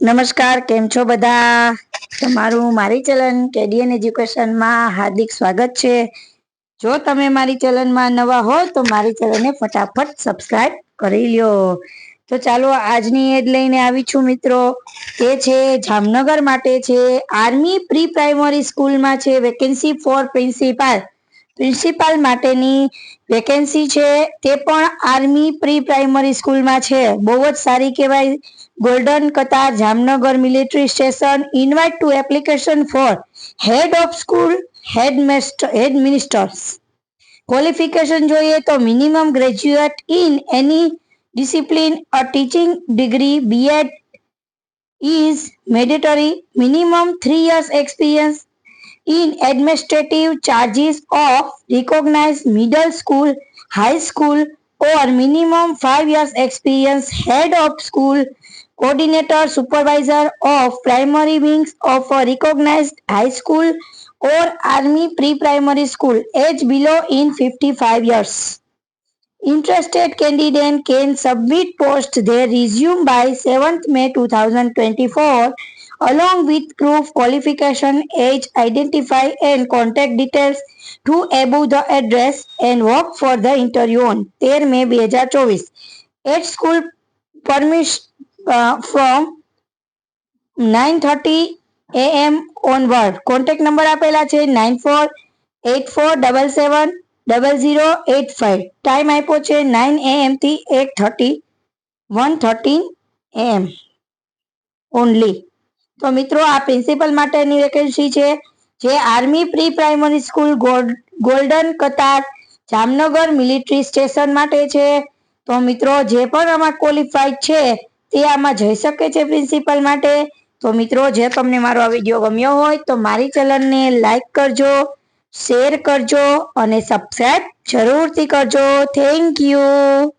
નમસ્કાર કેમ છો બધા તમારું મારી ચલન કેડીએન એજ્યુકેશનમાં હાર્દિક સ્વાગત છે જો તમે મારી ચલનમાં નવા હો તો મારી ચલનને ફટાફટ સબસ્ક્રાઇબ કરી લ્યો તો ચાલો આજની એડ લઈને આવી છું મિત્રો તે છે જામનગર માટે છે આર્મી પ્રી પ્રાઇમરી સ્કૂલમાં છે વેકેન્સી ફોર પ્રિન્સિપાલ પ્રિન્સિપાલ માટેની વેકેન્સી છે તે પણ આર્મી પ્રી પ્રાઇમરી સ્કૂલમાં છે બહુ જ સારી કહેવાય golden Katar Jamnagar military station invite to application for head of school head head ministers qualification જોઈએ તો minimum graduate in any discipline a teaching degree B Ed is mandatory minimum three years experience in administrative charges of recognized middle school, high school or minimum 5 years experience head of school, coordinator, supervisor of primary wings of a recognized high school or army pre-primary school age below in 55 years. Interested candidate can submit post their resume by 7th May 2024 along with proof qualification, age, identify and contact details to above the address and work for the interview on 13 May 2024 at school permission uh, from 9:30 am onward contact number આપેલા છે 9484770085 time આપ્યો છે 9 am થી 8:30 1:13 am only તો મિત્રો આ principal માટેની vacancy છે જે army pre primary school golden Katar Jamnagar military station માટે છે તો મિત્રો જે પણ આમાં ક્વોલિફાઈડ છે તે આમાં જઈ શકે છે પ્રિન્સિપલ માટે તો મિત્રો જે તમને મારો આ વિડીયો ગમ્યો હોય તો મારી ચેનલને લાઈક કરજો શેર કરજો અને સબસ્ક્રાઈબ જરૂરથી કરજો થેન્ક યુ